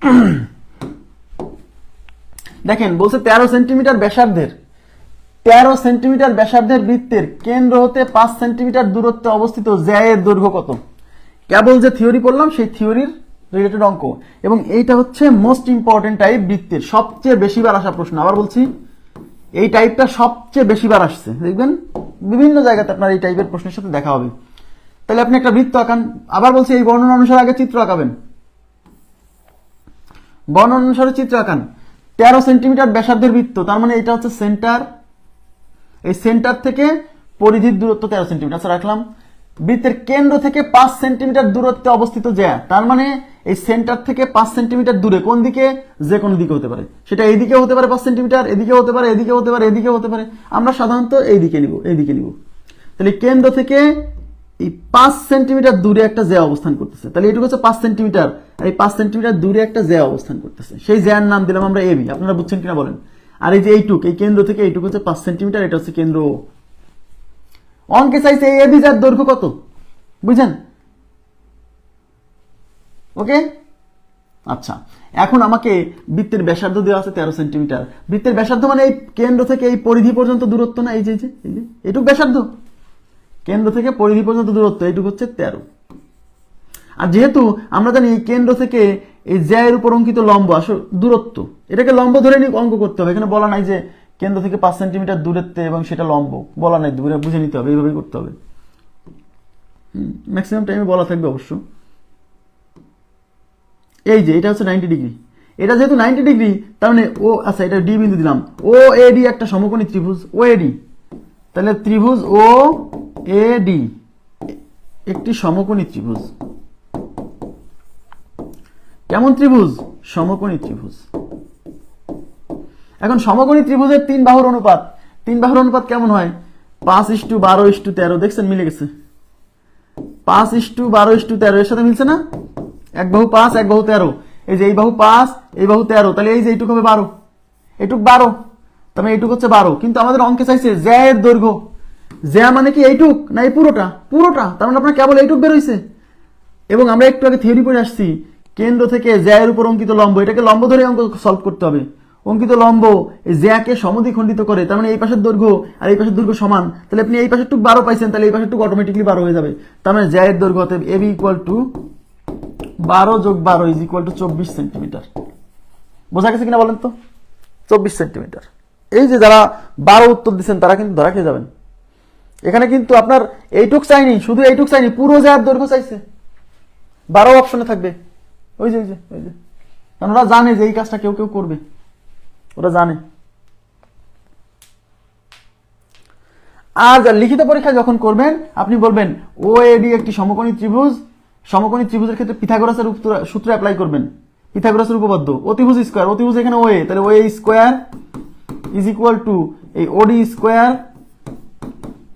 দেখেন, বলছে তেরো সেন্টিমিটার ব্যাসার্ধের, তেরো সেন্টিমিটার ব্যাসার্ধের বৃত্তের কেন্দ্র হতে পাঁচ সেন্টিমিটার দূরত্বে অবস্থিত জ্যায়ের দৈর্ঘ্য কত? কেবল যে থিওরি পড়লাম, সেই থিওরির রিলেটেড অঙ্ক। এবং এইটা হচ্ছে মোস্ট ইম্পর্টেন্ট টাইপ বৃত্তের, সবচেয়ে বেশিবার আসা প্রশ্ন। আবার বলছি, এই টাইপটা সবচেয়ে বেশিবার আসছে। দেখবেন, বিভিন্ন জায়গাতে আপনার এই টাইপের প্রশ্নের সাথে দেখা হবে। তাহলে আপনি একটা বৃত্ত আঁকান। আবার বলছি, এই বর্ণনা অনুসারে আগে চিত্র আঁকাবেন। বর্ণনা অনুসারে চিত্র আঁকান। তেরো সেন্টিমিটার ব্যাসার্ধের বৃত্ত, তার মানে এটা হচ্ছে সেন্টার। এই সেন্টার থেকে পরিধির দূরত্ব তেরো সেন্টিমিটার। আচ্ছা রাখলাম। বৃত্তের কেন্দ্র থেকে পাঁচ সেন্টিমিটার দূরত্বে অবস্থিত জ্যা তার মানে এই সেন্টার থেকে পাঁচ সেন্টিমিটার দূরে, কোন দিকে? যে কোনো দিকে হতে পারে। সেটা এইদিকে হতে পারে পাঁচ সেন্টিমিটার, এদিকে হতে পারে, এদিকে হতে পারে, এদিকে হতে পারে। আমরা সাধারণত এইদিকে নিব এইদিকে নিব। তাহলে কেন্দ্র থেকে এই পাঁচ সেন্টিমিটার দূরে একটা জ্যা অবস্থান করতেছে। তাহলে এটুকু হচ্ছে পাঁচ সেন্টিমিটার। আর এই পাঁচ সেন্টিমিটার দূরে একটা জ্যা অবস্থান করতেছে। সেই জ্যার নাম দিলাম আমরা এবি আপনারা বুঝছেন কিনা বলেন? আর এই যে এইটুক, এই কেন্দ্র থেকে এইটুকু হচ্ছে পাঁচ সেন্টিমিটার, এটা হচ্ছে কেন্দ্র অঙ্কে চাইছে এই এবি যার দৈর্ঘ্য কত? বুঝছেন? ওকে? আচ্ছা এখন আমাকে বৃত্তের ব্যাসার্ধ দেওয়া আছে তেরো সেন্টিমিটার। বৃত্তের ব্যাসার্ধ মানে এই কেন্দ্র থেকে এই পরিধি পর্যন্ত দূরত্ব না? এই যে, এইটুক ব্যাসার্ধ। কেন্দ্র থেকে পরিধি পর্যন্ত দূরত্ব, এইটুকু হচ্ছে তেরো। আর যেহেতু আমরা জানি কেন্দ্র থেকে এই জ্যায়ের উপর অঙ্কিত লম্ব আসো দূরত্ব, এটাকে লম্ব ধরে নিয়ে অঙ্ক করতে হবে। এখানে বলা নাই যে কেন্দ্র থেকে পাঁচ সেন্টিমিটার দূরত্বে এবং সেটা লম্ব, বলা নাই দূরে বুঝে নিতে হবে, এইভাবেই করতে হবে। ম্যাক্সিমাম টাইমে বলা থাকবে অবশ্য। এই যে, এটা হচ্ছে নাইনটি ডিগ্রি এটা যেহেতু নাইনটি ডিগ্রি তার মানে ও আচ্ছা এটা ডি বিন্দু দিলাম। ও, এ, ডি একটা সমকোণী ত্রিভুজ, ও, এ, ডি। তাহলে ত্রিভুজ ও এ ডি, একটি সমকোণী ত্রিভুজ। কেমন ত্রিভুজ? সমকোণী ত্রিভুজ। এখন সমকোণী ত্রিভুজের তিন বাহুর অনুপাত। তিন বাহুর অনুপাত কেমন হয়? পাঁচ ইস্টু বারো ইস্টু তেরো, দেখছেন মিলে গেছে। পাঁচ ইস্টু বারো ইস্টু তেরো, এর সাথে মিলছে না? এক বাহু পাঁচ, এক বাহু তেরো। এই যে এই বাহু পাঁচ, এই বাহু তেরো, তাহলে এই যে এইটুক হবে বারো। এইটুক বারো। তার মানে এইটুক হচ্ছে বারো। কিন্তু আমাদের অঙ্কে চাইছে জ্যায়ের দৈর্ঘ্য। জ্যা মানে কি এইটুক না এই পুরোটা? পুরোটা। তার মানে আপনার কেবল এইটুক বেরোইছে এবং আমরা একটু আগে থিওরি পড়ে আসছি, কেন্দ্র থেকে জ্যায়ের উপর অঙ্কিত লম্ব। এটাকে লম্ব ধরে অঙ্ক সলভ করতে হবে। অঙ্কিত লম্ব এই জ্যাকে সমদ্বিখণ্ডিত করে, তার মানে এই পাশের দৈর্ঘ্য আর এই পাশের দৈর্ঘ্য সমান। তাহলে আপনি এই পাশের টুক বারো পাইছেন, তাহলে এই পাশের টুক অটোমেটিকলি বারো হয়ে যাবে। তার মানে জ্যায়ের দৈর্ঘ্য হতে এবি ইকুয়াল টু বারো যোগ বারো ইজ ইকুয়াল টু চব্বিশ সেন্টিমিটার বোঝা গেছে কিনা বলেন তো? চব্বিশ সেন্টিমিটার এই যে যারা বারো উত্তর দিচ্ছেন তারা কিন্তু ধরা খেয়ে যাবেন। এখানে কিন্তু আপনার এইটুক চাইনি শুধু এইটুক চাইনি পুরো জায়গার দৈর্ঘ্য চাইছে। বারো অপশনে থাকবে। ওই যে ওই যে ওই যে। কারণ ওরা জানে যে এই কাজটা কেউ কেউ করবে। ওরা জানে। আর লিখিত পরীক্ষা যখন করবেন, আপনি বলবেন ও এডি একটি সমকোণী ত্রিভুজ। সমকোণী ত্রিভুজের ক্ষেত্রে পিথাগোরাসের সূত্র অ্যাপ্লাই করবেন। পিথাগোরাসের উপপাদ্য। অতিভুজ স্কোয়ার অতিভুজ এখানে ওয়ে তাহলে O A square is equal to এই ওডি স্কোয়ার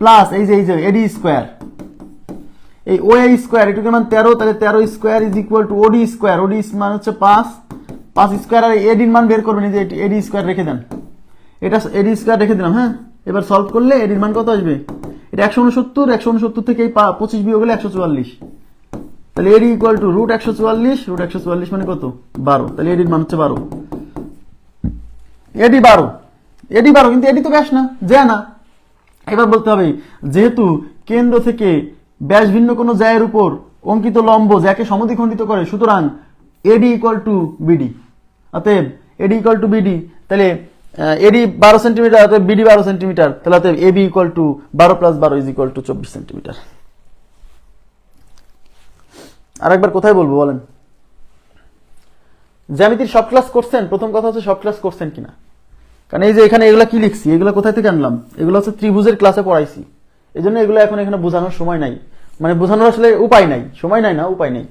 প্লাস এই যে এই যে এডি স্কোয়ার এই ও এ স্কোয়ার এটুকু মান তেরো, তাহলে তেরো square is equal to O D square O D মান হচ্ছে পাঁচ। পাঁচ স্কোয়ার আর এডির মান বের করবেন, এই যে এডি স্কোয়ার রেখে দেন। এটা এডি স্কোয়ার রেখে দিলাম হ্যাঁ? এবার সলভ করলে এডির মান কত আসবে? এটা একশো উনসত্তর একশো উনসত্তর থেকে এই পঁচিশ বিয়োগ হলে একশো চুয়াল্লিশ। তাহলে এডি ইকুয়াল টু রুট একশো চুয়াল্লিশ রুট একশো চুয়াল্লিশ মানে কত? বারো। তাহলে এডির মান হচ্ছে বারো। এডি বারো। এডি বারো, কিন্তু এডি তো ব্যাস না যে না। এবার বলতে হবে, যেহেতু কেন্দ্র থেকে ব্যাস ভিন্ন কোনো জায়ের উপর অঙ্কিত লম্ব যাকে সমদ্বিখণ্ডিত করে, সুতরাং এডি ইকুয়াল টু বিডি। অতএব এডি ইকুয়াল টু বিডি, তাহলে এডি বারো সেন্টিমিটার, অতএব বিডি বারো সেন্টিমিটার, তাহলে অতএব এবি ইকুয়াল টু বারো প্লাস বারো ইজ ইকুয়াল টু চব্বিশ সেন্টিমিটার। আর একবার কোথায় বলব বলেন? জ্যামিতির সব ক্লাস করছেন? প্রথম কথা হচ্ছে সব ক্লাস করছেন কিনা? কারণ এই যে এখানে এগুলো কি লিখছি? এগুলো কোথায় থেকে আনলাম? এগুলো হচ্ছে ত্রিভুজের ক্লাসে পড়াইছি। এই জন্য এগুলো এখন এখানে বোঝানোর সময় নাই। মানে বোঝানোর আসলে উপায় নাই। সময় নাই না, উপায় নেই।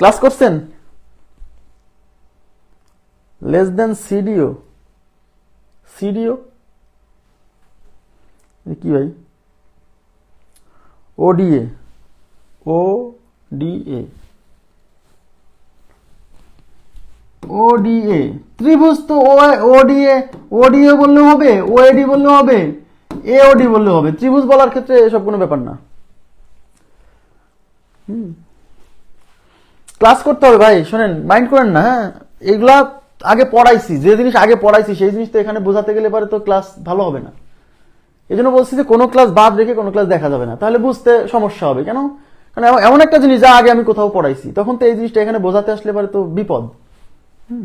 ক্লাস করছেন? লেস দেন সিডিও সিডিও কি ভাই? ওডিএ ও ডিএ ওডিএ ত্রিভুজ তো ওডিএ ওডিএ বললেও হবে ওএডি বললেও হবে এওডি বললেও হবে। ত্রিভুজ বলার ক্ষেত্রে এসব কোনো ব্যাপার না। ক্লাস করতে হবে ভাই, শোনেন, মাইন্ড করেন না হ্যাঁ? এগুলা আগে পড়াইছি, যে জিনিস আগে পড়াইছি, সেই জিনিস তো এখানে বোঝাতে গেলে পরে তো ক্লাস ভালো হবে না। এই জন্য বলছি যে কোনো ক্লাস বাদ রেখে কোনো ক্লাস দেখা যাবে না। তাহলে বুঝতে সমস্যা হবে। কেন? কারণ এমন একটা জিনিস যা আগে আমি কোথাও পড়াইছি। তখন তো এই জিনিসটা এখানে বোঝাতে আসলে পরে তো বিপদ। Hmm.